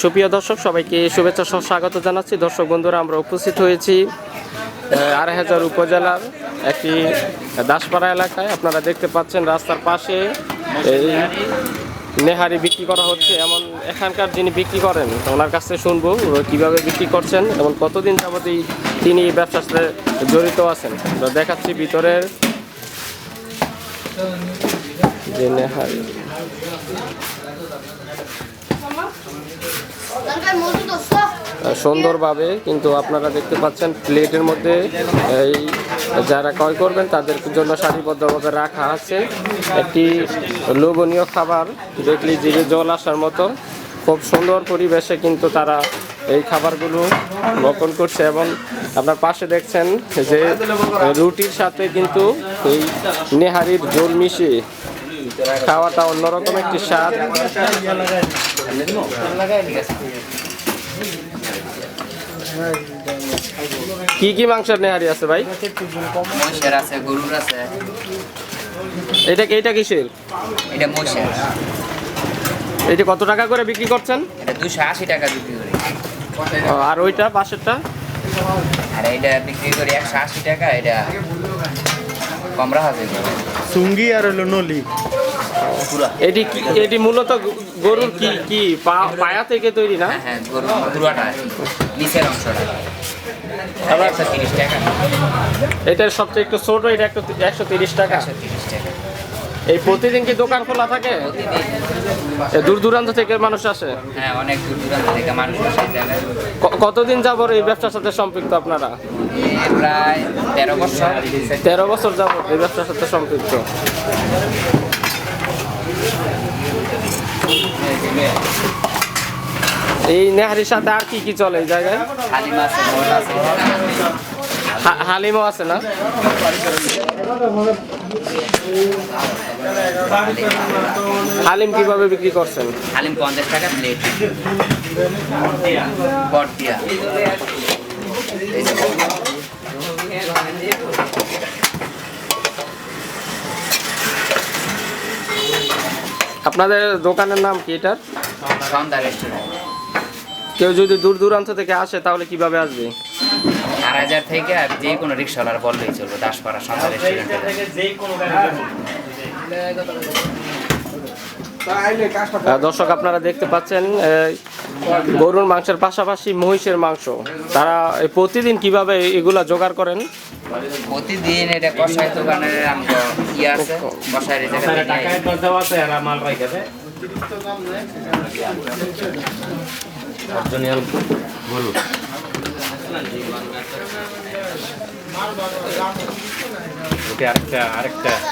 সুপ্রিয় দর্শক, সবাইকে শুভেচ্ছা সহ স্বাগত জানাচ্ছি। দর্শক বন্ধুরা, আমরা উপস্থিত হয়েছি আড়াই হাজার উপজেলার একটি দাসপাড়া এলাকায়। আপনারা দেখতে পাচ্ছেন রাস্তার পাশে নেহারি বিক্রি করা হচ্ছে। এমন এখানকার যিনি বিক্রি করেন, ওনার কাছ শুনব কীভাবে বিক্রি করছেন এবং কতদিন যাবত এই তিনি ব্যবসার সাথে জড়িত আছেন। দেখাচ্ছি ভিতরের যে নেহারি। সুন্দরভাবে কিন্তু আপনারা দেখতে পাচ্ছেন প্লেটের মধ্যে এই যারা ক্রয় করবেন, তাদের জন্য সারিবদ্ধভাবে রাখা আছে। একটি লোভনীয় খাবার দেখলে জিভে জল আসার মতো। খুব সুন্দর পরিবেশে কিন্তু তারা এই খাবারগুলো বপন করছে এবং আপনার পাশে দেখছেন যে রুটির সাথে কিন্তু এই নেহারির জল মিশিয়ে খাওয়াটা অন্যরকম একটি স্বাদ। কি কি মাংসের নেহারি আছে ভাই? মহিষের আছে গরুর আছে। এটা কি এটা কিসের? এটা মহিষের। এটা কত টাকা করে বিক্রি করছেন? এটা দুশো আশি টাকা বিক্রি করি। ও, আর ওইটা পাশেরটা? আর এটা বিক্রি করি একশো আশি টাকা এটা কম রাখা যায় সুঙ্গি আর হলো নলি। এটি এটি মূলত গরুর কি কি পায়া থেকে তৈরি না? হ্যাঁ হ্যাঁ পুরাটা নিচের অংশটা। একশো এটার সবচেয়ে একটু ছোট এটা একটু একশো তিরিশ টাকা। এই প্রতিদিন কি দোকান খোলা থাকে? দূর দূরান্ত থেকে মানুষ আসে? হ্যাঁ অনেক দূর দূরান্ত থেকে মানুষ আসে এই জায়গায় ক- কতদিন যাবর এই ব্যবসার সাথে সম্পৃক্ত আপনারা? প্রায় তেরো বছর। তেরো বছর যাবত এই ব্যবসার সাথে সম্পৃক্ত। এই নেহারির সাথে আর কি কি চলে এই জায়গায়? হালিমও আছে না? হালিম কীভাবে বিক্রি করছেন? হালিম পঞ্চাশ টাকা প্লেট। আপনাদের দোকানের নাম কি এটার? সন্ধ্যা রেস্টুরেন্ট। কেউ যদি দূর দূরান্ত থেকে আসে তাহলে কীভাবে আসবে? হাজার থেকে আর যে কোনো রিক্সাওয়ালার বললেই চলবে দাসপাড়া সন্ধ্যা রেস্টুরেন্টে দর্শক আপনারা দেখতে পাচ্ছেন গরুর মাংসের পাশাপাশি মহিষের মাংস। তারা এই প্রতিদিন কীভাবে এগুলা জোগাড় করেন? প্রতিদিন এটা কষাই দোকানের আমগো আছে কষাই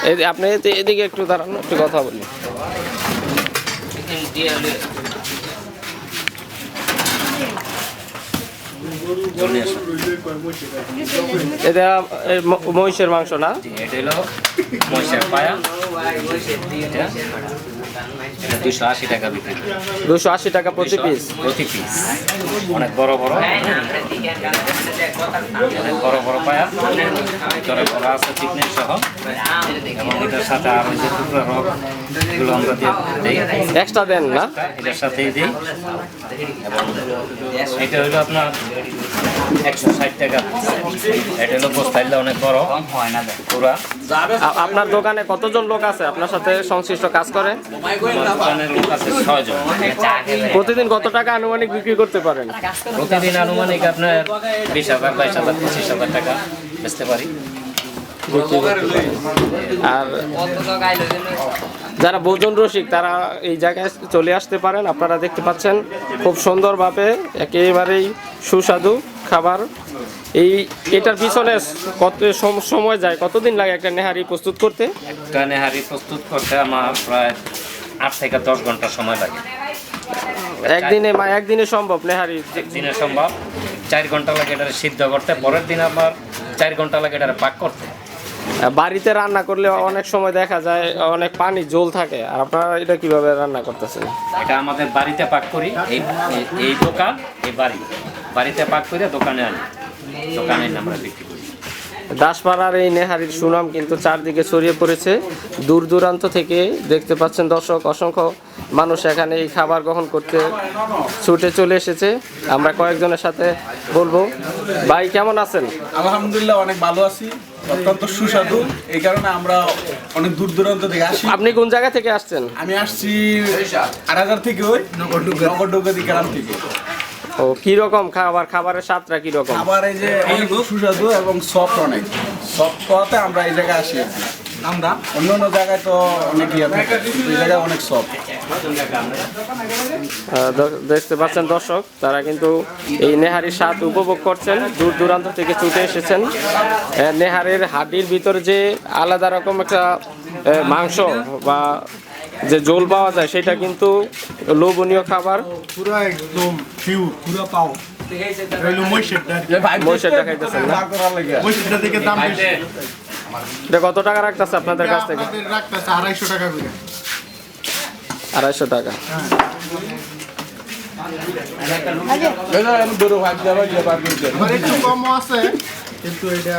এই যে আপনি এদিকে একটু দাঁড়ান একটু কথা বলি। এটা মহিষের মাংস না? এটা হলো মহিষের পায়া। দুশো আশি টাকা বিক্রি দুশো আশি টাকা প্রতি পিস প্রতি পিস অনেক বড় বড়। অনেক বড় বড় পায়া। ভিতরে বড় আছে সহ। এবং এটার সাথে যে টুকরা রক এগুলো আমরা দিই। এক্সট্রা দেন না? এটার সাথেই দিই। এবং এটা হলো আপনার একশো ষাট টাকা এটা হলো বস্তাইলে অনেক বড়। কম হয় না পুরা আপনার দোকানে কতজন লোক আছে? আপনার সাথে সংশ্লিষ্ট কাজ করে? প্রতিদিন কত টাকা আনুমানিক বিক্রি করতে পারেন? প্রতিদিন আনুমানিক আপনার বিশ হাজার বাইশ হাজার পঁচিশ হাজার টাকা বেচতে পারি। আর যারা ভোজন রসিক তারা এই জায়গায় চলে আসতে পারেন। আপনারা দেখতে পাচ্ছেন খুব সুন্দরভাবে একেবারেই সুস্বাদু খাবার। এই এটার পিছনে কত সম- সময় যায়? কতদিন লাগে একটা নেহারি প্রস্তুত করতে? একটা নেহারি প্রস্তুত করতে আমার প্রায় আট থেকে দশ ঘণ্টা সময় লাগে। একদিনে একদিনে সম্ভব নেহারি? দিনে সম্ভব। চার ঘণ্টা লাগে এটা সিদ্ধ করতে পরের দিন আবার চার ঘণ্টা লাগে এটা পাক করতে। বাড়িতে রান্না করলে অনেক সময় দেখা যায় অনেক পানি জল থাকে। আর আপনারা এটা কীভাবে রান্না করতেছেন? এটা আমাদের বাড়িতে পাক করি এই এই- দোকান এই বাড়ি। বাড়িতে পাক করে দোকানে আনি। দোকানে আমরা বিক্রি করি। দাসপাড়ার এই নেহারির সুনাম কিন্তু চারদিকে ছড়িয়ে পড়েছে। দূর দূরান্ত থেকে দেখতে পাচ্ছেন দর্শক অসংখ্য মানুষ এখানে এই খাবার গ্রহণ করতে ছুটে চলে এসেছে। আমরা কয়েকজনের সাথে বলব ভাই কেমন আছেন? আলহামদুলিল্লাহ অনেক ভালো আছি। অত্যন্ত সুস্বাদু। এই কারণে আমরা অনেক দূর দূরান্ত থেকে আসি। আপনি কোন জায়গা থেকে আসছেন? আমি আসছি আড়াগার থেকে ওই গ্রাম থেকে। ও কীরকম খাবার খাবারের স্বাদটা কীরকম আবার এই যে অনেক সুস্বাদু এবং সফট অনেক। সফট পাওয়াতে আমরা এই জায়গায় আসি। আমরা অন্য অন্য জায়গায় তো অনেক ইয়ে থাকে। এই জায়গায় অনেক সফট দেখতে পাচ্ছেন দর্শক তারা কিন্তু এই নেহারির স্বাদ উপভোগ করছেন। দূর দূরান্ত থেকে ছুটে এসেছেন। নেহারের হাড্ডির ভিতরে যে আলাদা রকম একটা মাংস বা যে জল পাওয়া যায় সেটা কিন্তু লোভনীয় খাবার। পুরো একদম পিউ পুরো পাও। কত টাকা রাখতেছে আপনাদের কাছ থেকে? আড়াইশো টাকা আড়াইশো টাকা। একটু কমও আছে কিন্তু এটা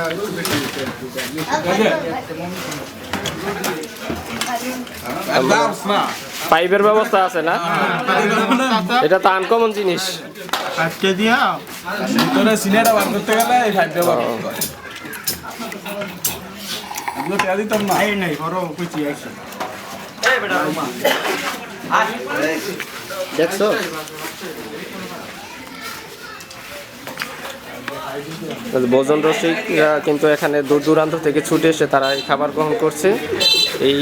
পাইপের ব্যবস্থা আছে না? এটা তো আনকমন জিনিস। কেজি হ্যাঁ। ভিতরে সিনেটা বার করতে গেলে এই ফাইভ ব্যবহার করতে হয়। এগুলো টেয়া দিতাম না। এই নাই বড় কুচি আছে। দেখছ? ভোজন রসিকরা কিন্তু এখানে দূর দূরান্ত থেকে ছুটে এসে তারা এই খাবার গ্রহণ করছে। এই